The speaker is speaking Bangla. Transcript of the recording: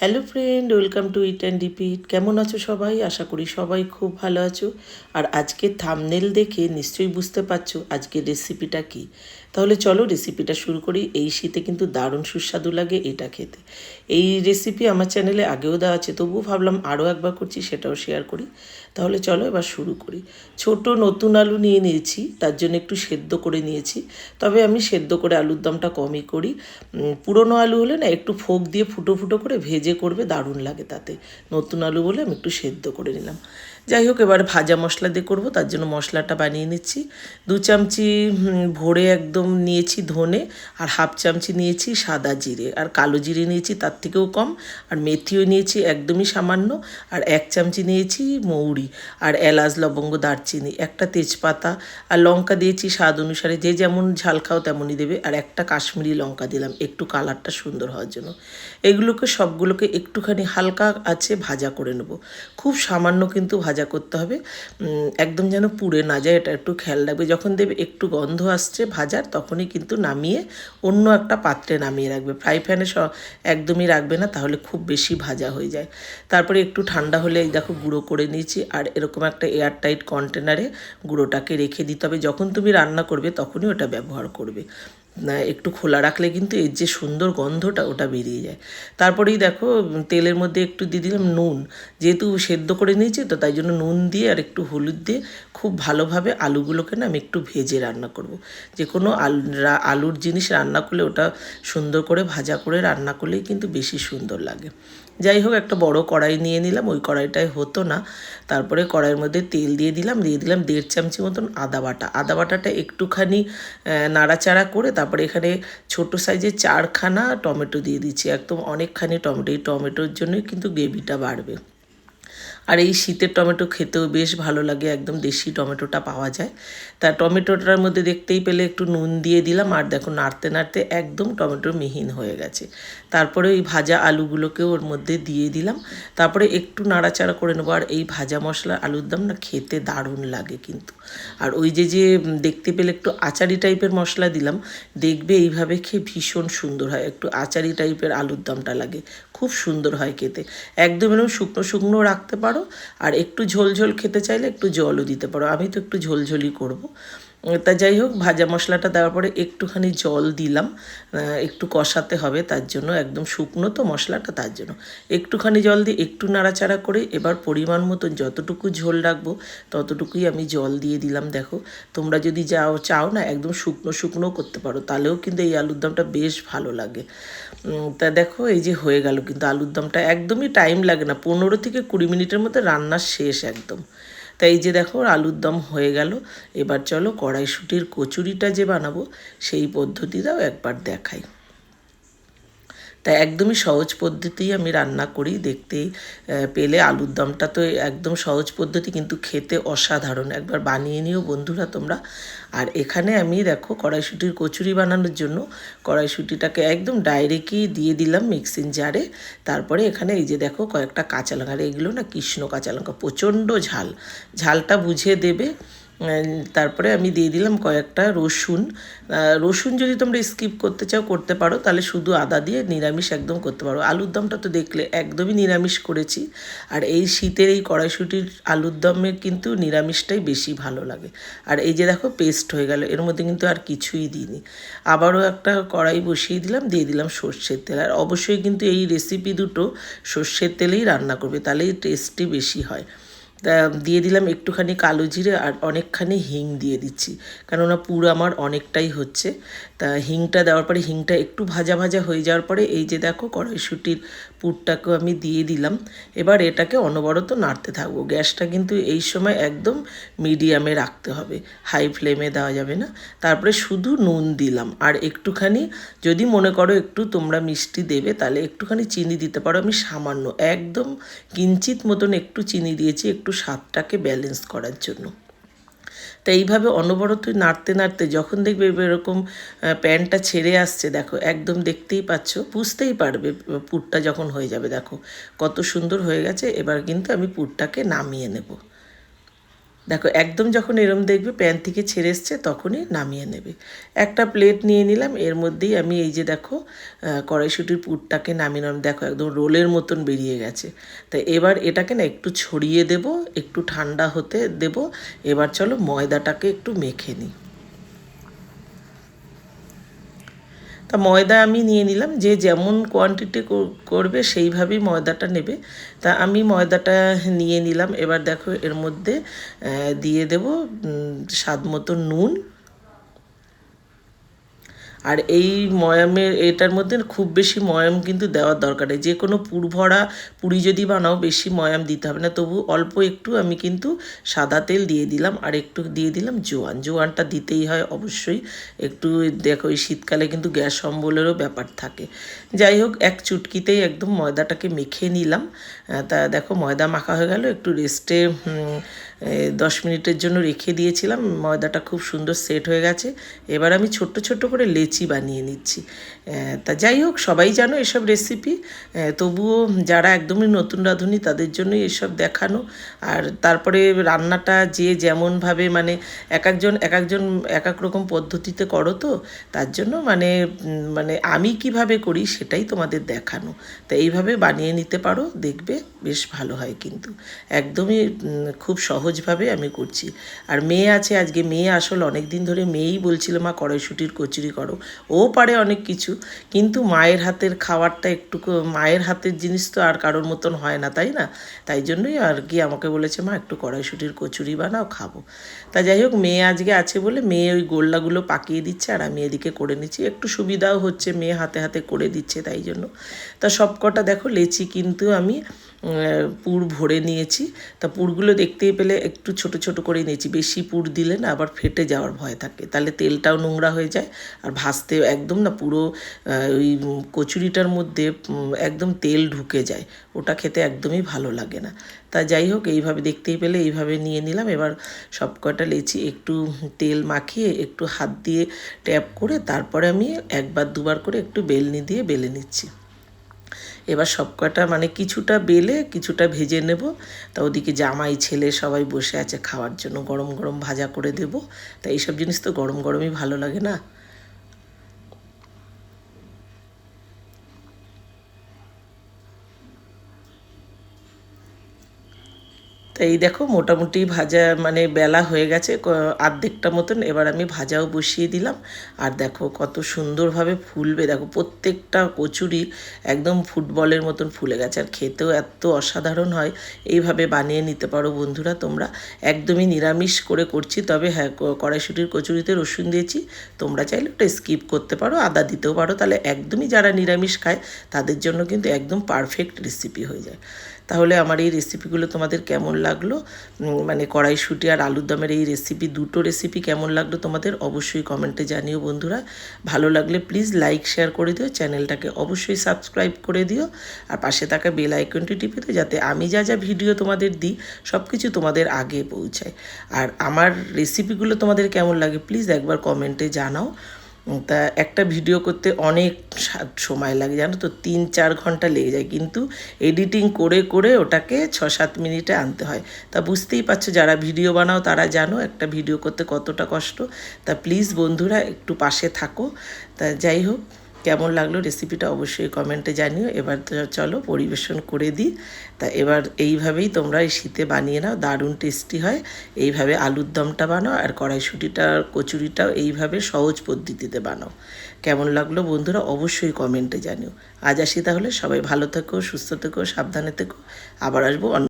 Hello friend welcome to eat and repeat কেমন আছো সবাই? আশা করি সবাই খুব ভালো আছো। আর আজকে থামনেল দেখে নিশ্চয়ই বুঝতে পারছ আজকের রেসিপিটা কি। তাহলে চলো রেসিপিটা শুরু করি। এই শীতে কিন্তু দারুণ সুস্বাদু লাগে এটা খেতে। এই রেসিপি আমার চ্যানেলে আগেও দেওয়া আছে, তবুও ভাবলাম আরও একবার করছি, সেটাও শেয়ার করি। তাহলে চলো এবার শুরু করি। ছোট নতুন আলু নিয়ে নিয়েছি, তার জন্য একটু সেদ্ধ করে নিয়েছি। তবে আমি সেদ্ধ করে আলুর দমটা কমই করি। পুরনো আলু হলে না একটু ফোক দিয়ে ফুটো ফুটো করে ভেজে করবে দারুণ লাগে তাতে। নতুন আলু বলে আমি একটু সেদ্ধ করে নিলাম। যাই হোক, এবার ভাজা মশলা দিয়ে করব, তার জন্য মশলাটা বানিয়ে নিচ্ছি। দু চামচি ভরে একদম নিয়েছি ধনে আর হাফ চামচি নিয়েছি সাদা জিরে। আর কালো জিরে নিয়েছি, তার থেকেও কম। আর মেথিও নিয়েছি একদমই সামান্য। আর এক চামচি নিয়েছি মৌরি আর এলাচ, লবঙ্গ, দারচিনি। একটা তেজপাতা আর লঙ্কা দিয়েছি স্বাদ অনুসারে। যে যেমন ঝাল খাও তেমনই দেবে। আর একটা কাশ্মীরি লঙ্কা দিলাম, একটু কালারটা সুন্দর হওয়ার জন্য। এগুলোকে সবগুলোকে একটুখানি হালকা আছে ভাজা করে নেব। খুব সামান্য কিন্তু ভাজা করতে হবে। একদম যেন পুড়ে না যায়, এটা একটু খেয়াল রাখবে। যখন দেবে একটু গন্ধ আসছে ভাজার, তখনই কিন্তু নামিয়ে অন্য একটা পাত্রে নামিয়ে রাখবে। ফ্রাই প্যানে একদমই রাখবে না, তাহলে খুব বেশি ভাজা হয়ে যায়। তারপরে একটু ঠান্ডা হলে দেখো গুঁড়ো করে নিয়েছি, আর এরকম একটা এয়ার টাইট কন্টেনারে গুঁড়োটাকে রেখে দিতে হবে। যখন তুমি রান্না করবে, তখনই ওটা ব্যবহার করবে। একটু খোলা রাখলে কিন্তু এর যে সুন্দর গন্ধটা ওটা বেরিয়ে যায়। তারপরেই দেখো তেলের মধ্যে একটু দিয়ে দিলাম নুন। যেহেতু সেদ্ধ করে নিয়েছি, তো তাই জন্য নুন দিয়ে আর একটু হলুদ দিয়ে খুব ভালোভাবে আলুগুলোকে না আমি একটু ভেজে রান্না করব। যে কোনো আলু আলুর জিনিস রান্না করলে ওটা সুন্দর করে ভাজা করে রান্না করলেই কিন্তু বেশি সুন্দর লাগে। যাই হোক একটা বড় কড়াই নিয়ে নিলাম, ওই কড়াইটায় হতো না। তারপরে কড়াইয়ের মধ্যে তেল দিয়ে দিলাম দিয়ে দিলাম দেড় চামচি মতন আদা বাটা। আদা বাটাটা একটুখানি নাড়াচাড়া করে তারপরে এখানে ছোট সাইজের চারখানা টমেটো দিয়ে দিচ্ছি। একদম অনেকখানি টমেটো, এই টমেটোর জন্যই কিন্তু গ্রেভিটা বাড়বে। আর এই শীতের টমেটো খেতেও বেশ ভালো লাগে, একদম দেশি টমেটোটা পাওয়া যায়। তা টমেটোটার মধ্যে দেখতেই পেলে একটু নুন দিয়ে দিলাম, আর দেখো নাড়তে নাড়তে একদম টমেটো মিহিন হয়ে গেছে। তারপরে ওই ভাজা আলুগুলোকে ওর মধ্যে দিয়ে দিলাম। তারপরে একটু নাড়াচাড়া করে নেব, আর এই ভাজা মশলা আলুর দম না খেতে দারুণ লাগে কিন্তু। আর ওই যে যে দেখতে পেলে একটু আচারি টাইপের মশলা দিলাম, দেখবে এইভাবে খেয়ে ভীষণ সুন্দর হয়, একটু আচারি টাইপের আলুর দমটা লাগে, খুব সুন্দর হয় খেতে। একদম এরকম শুকনো শুকনো রাখতে পারো আর একটু ঝোলঝোল ঝোল খেতে চাইলে একটু জলও দিতে পারো। আমি তো একটু ঝোলঝোলই করব। তা যাই হোক, ভাজা মশলাটা দেওয়ার পরে একটুখানি জল দিলাম। একটু কষাতে হবে তার জন্য, একদম শুকনো তো মশলাটা তার জন্য। একটুখানি জল দিয়ে একটু নাড়াচাড়া করে এবার পরিমাণ মতন যতটুকু ঝোল রাখব, ততটুকুই আমি জল দিয়ে দিলাম, দেখো। তোমরা যদি যাও, চাও না, একদম শুকনো শুকনো করতে পারো, তাহলেও কিন্তু এই আলুর দমটা বেশ ভালো লাগে। তা দেখো, এই যে হয়ে গেল, কিন্তু আলুর দমটা একদমই টাইম লাগে না, পনেরো থেকে কুড়ি মিনিটের মধ্যে রান্নার শেষ একদম। তাই যে দেখো আলুর দম হয়ে গেল। এবার চলো কড়াইশুটির কচুরিটা যে বানাবো, সেই পদ্ধতিটাও একবার দেখাই। তাই একদমই সহজ পদ্ধতিই আমি রান্না করি। দেখতেই পেলে আলুর দমটা তো একদম সহজ পদ্ধতি, কিন্তু খেতে অসাধারণ। একবার বানিয়ে নিও বন্ধুরা তোমরা। আর এখানে আমি দেখো কড়াইশুটির কচুরি বানানোর জন্য কড়াইশুটিটাকে একদম ডাইরেক্টই দিয়ে দিলাম মিক্সিং জারে। তারপরে এখানে এই যে দেখো কয়েকটা কাঁচা লঙ্কা, আর এগুলো না কৃষ্ণ কাঁচা লঙ্কা, প্রচণ্ড ঝাল। ঝালটা বুঝে দেবে। তারপরে আমি দিয়ে দিলাম কয়েকটা রসুন। রসুন যদি তোমরা স্কিপ করতে চাও, করতে পারো। তাহলে শুধু আদা দিয়ে নিরামিষ একদম করতে পারো। আলুর দমটা তো দেখলে একদমই নিরামিষ করেছি। আর এই শীতের এই কড়াইশুটির আলুর দমের কিন্তু নিরামিষটাই বেশি ভালো লাগে। আর এই যে দেখো পেস্ট হয়ে গেল। এর মধ্যে কিন্তু আর কিছুই দিইনি। আবারও একটা কড়াই বসিয়ে দিলাম, দিয়ে দিলাম সর্ষের তেল। আর অবশ্যই কিন্তু এই রেসিপি দুটো সর্ষের তেলেই রান্না করবে। তাহলেই টেস্টি বেশি হয়। দিয়ে দিলাম একটুখানি কালো জিরে আর অনেকখানি হিং দিয়ে দিচ্ছি। কেননা পুর আমার অনেকটাই হচ্ছে। তা হিংটা দেওয়ার পরে হিংটা একটু ভাজা ভাজা হয়ে যাওয়ার পরে এই যে দেখো কড়াইশুটির পুরটাকেও আমি দিয়ে দিলাম। এবার এটাকে অনবরত নাড়তে থাকব। গ্যাসটা কিন্তু এই সময় একদম মিডিয়ামে রাখতে হবে। হাই ফ্লেমে দেওয়া যাবে না। তারপরে শুধু নুন দিলাম। আর একটুখানি যদি মনে করো একটু তোমরা মিষ্টি দেবে, তাহলে একটুখানি চিনি দিতে পারো। আমি সামান্য একদম কিঞ্চিত মতন একটু চিনি দিয়েছি একটু স্বাদটাকে ব্যালেন্স করার জন্য। তা এইভাবে অনবরত নাড়তে নাড়তে যখন দেখবে এরকম প্যান্টটা প্যানটা ছেড়ে আসছে, দেখো, একদম দেখতেই পাচ্ছ, বুঝতেই পারবে পুরটা যখন হয়ে যাবে। দেখো, কত সুন্দর হয়ে গেছে, এবার কিন্তু আমি পুরটাকে নামিয়ে নেব। দেখো, একদম যখন এরম দেখবে, প্যান থেকে ছেড়ে এসছে, তখনই নামিয়ে নেবে। একটা প্লেট নিয়ে নিলাম, এর মধ্যেই আমি এই যে দেখো কড়াইশুটির পুরটাকে নামিয়ে নিলাম। দেখো, একদম রোলের মতন বেরিয়ে গেছে। তা এবার এটাকে না একটু ছড়িয়ে দেব, একটু ঠান্ডা হতে দেব। এবার চলো ময়দাটাকে একটু মেখে নিই। তা ময়দা আমি নিয়ে নিলাম, যে যেমন কোয়ান্টিটি করবে সেইভাবেই ময়দাটা নেবে। তা আমি ময়দাটা নিয়ে নিলাম, এবার দেখো এর মধ্যে দিয়ে দেব স্বাদ মতো নুন আর এই ময়ামের, এটার মধ্যে খুব বেশি ময়াম কিন্তু দেওয়ার দরকার নেই। যে কোনো পুর ভরা পুরি যদি বানাও, বেশি ময়াম দিতে হবে না। তবু অল্প একটু আমি কিন্তু সাদা তেল দিয়ে দিলাম আর একটু দিয়ে দিলাম জোয়ান। জোয়ানটা দিতেই হয় অবশ্যই। একটু দেখো, এই শীতকালে কিন্তু গ্যাস অম্বলেরও ব্যাপার থাকে। যাই হোক, এক চুটকিতেই একদম ময়দাটাকে মেখে নিলাম। তা দেখো, ময়দা মাখা হয়ে গেল। একটু রেস্টে দশ মিনিটের জন্য রেখে দিয়েছিলাম। ময়দাটা খুব সুন্দর সেট হয়ে গেছে। এবার আমি ছোট্ট ছোট্ট করে লেচি বানিয়ে নিচ্ছি। তা যাই হোক, সবাই জানো এসব রেসিপি তবুও যারা একদমই নতুন রাঁধুনি, তাদের জন্যই এসব দেখানো। আর তারপরে রান্নাটা যে যেমনভাবে মানে এক একজন এক একজন, এক এক রকম পদ্ধতিতে করো তো, তার জন্য মানে মানে আমি কীভাবে করি সেটাই তোমাদের দেখানো। তা এইভাবে বানিয়ে নিতে পারো, দেখবে বেশ ভালো হয় কিন্তু। একদমই খুব খুব সহজভাবে আমি করছি। আর মেয়ে আছে, আজকে মেয়ে আসলে অনেক দিন ধরে মেয়েই বলছিল, মা, কড়াইশুটির কচুরি করো। ও পারে অনেক কিছু, কিন্তু মায়ের হাতের খাবারটা একটু মায়ের হাতের জিনিস তো আর কারোর মতন হয় না, তাই না? তাই জন্যই আর কি আমাকে বলেছে, মা, একটু কড়াইশুটির কচুরি বানাও, খাব। তা যাই হোক, মেয়ে আজকে আছে বলে মেয়ে ওই গোল্লাগুলো পাকিয়ে দিচ্ছে, আর আমি এদিকে করে নিচ্ছি। একটু সুবিধাও হচ্ছে, মেয়ে হাতে হাতে করে দিচ্ছে তাই জন্য। তা সব কটা দেখো, লেচি কিন্তু আমি পুর ভরে নিয়েছি। তা পুরগুলো দেখতেই পেলে একটু ছোট ছোট করে নিয়েছি। বেশি পুর দিলে না আবার ফেটে যাওয়ার ভয় থাকে। তাহলে তেলটাও নোংরা হয়ে যায় আর ভাজতে একদম না পুরো ওই কচুরিটার মধ্যে একদম তেল ঢুকে যায়। ওটা খেতে একদমই ভালো লাগে না। তা যাই হোক, এইভাবে দেখতেই পেলে, এইভাবে নিয়ে নিলাম। এবার সব কটা লেচি একটু তেল মাখিয়ে একটু হাত দিয়ে ট্যাপ করে তারপরে আমি একবার দুবার করে একটু বেলনি দিয়ে বেলে নিচ্ছি। এবার সব কটা মানে কিছুটা বেলে কিছুটা ভেজে নেব। তা ওদিকে জামাই, ছেলে সবাই বসে আছে খাওয়ার জন্য। গরম গরম ভাজা করে দেব। তা এইসব জিনিস তো গরম গরমই ভালো লাগে না? তো এই দেখো মোটামুটি ভাজা মানে বেলা হয়ে গেছে আর্ধেকটা মতন। এবার আমি ভাজাও বসিয়ে দিলাম। আর দেখো কত সুন্দরভাবে ফুলবে। দেখো প্রত্যেকটা কচুরি একদম ফুটবলের মতন ফুলে গেছে। আর খেতেও এত অসাধারণ হয়। এইভাবে বানিয়ে নিতে পারো বন্ধুরা তোমরা। একদমই নিরামিষ করে করছি। তবে হ্যাঁ কড়াইশুটির কচুরিতে রসুন দিয়েছি। তোমরা চাইলে ওটা স্কিপ করতে পারো, আদা দিতেও পারো। তাহলে একদমই যারা নিরামিষ খায়, তাদের জন্য কিন্তু একদম পারফেক্ট রেসিপি হয়ে যায়। তাহলে আমার এই রেসিপিগুলো তোমাদের কেমন লাগল? মানে কড়াইশুঁটি আর আলুর দমের এই রেসিপি দুটো রেসিপি কেমন লাগল তোমাদের অবশ্যই কমেন্টে জানিও বন্ধুরা। ভালো লাগলে প্লিজ লাইক শেয়ার করে দিও চ্যানেলটাকে অবশ্যই সাবস্ক্রাইব করে দিও। আর পাশে থাকা বেল আইকনটি টিপে দিও যাতে আমি যা যা ভিডিও তোমাদের দিই সব কিছু তোমাদের আগে পৌঁছায়। আর আমার রেসিপিগুলো তোমাদের কেমন লাগে প্লিজ একবার কমেন্টে জানাও। তা একটা ভিডিও করতে অনেক সময় লাগে, জানো তো? তিন, চার ঘণ্টা লেগে যায়, কিন্তু এডিটিং করে করে ওটাকে ছ সাত মিনিটে আনতে হয়। তা বুঝতেই পারছ, যারা ভিডিও বানাও তারা জানো একটা ভিডিও করতে কতটা কষ্ট। তা প্লিজ বন্ধুরা একটু পাশে থাকো। তা যাই হোক। কেমন লাগল রেসিপিটা অবশ্যই কমেন্টে জানিও। এবার তো চলো পরিবেশন করে দিই। তা এবার এইভাবেই তোমরা এই শীতে বানিয়ে নাও, দারুণ টেস্টি হয়। এইভাবে আলুর দমটা বানাও আর কড়াইশুঁটিটা, কচুরিটাও এইভাবে সহজ পদ্ধতিতে বানাও। কেমন লাগল বন্ধুরা অবশ্যই কমেন্টে জানিও। আজ আসি তাহলে, সবাই ভালো থেকো, সুস্থ থেকো, সাবধানে থেকো। আবার আসব অন্য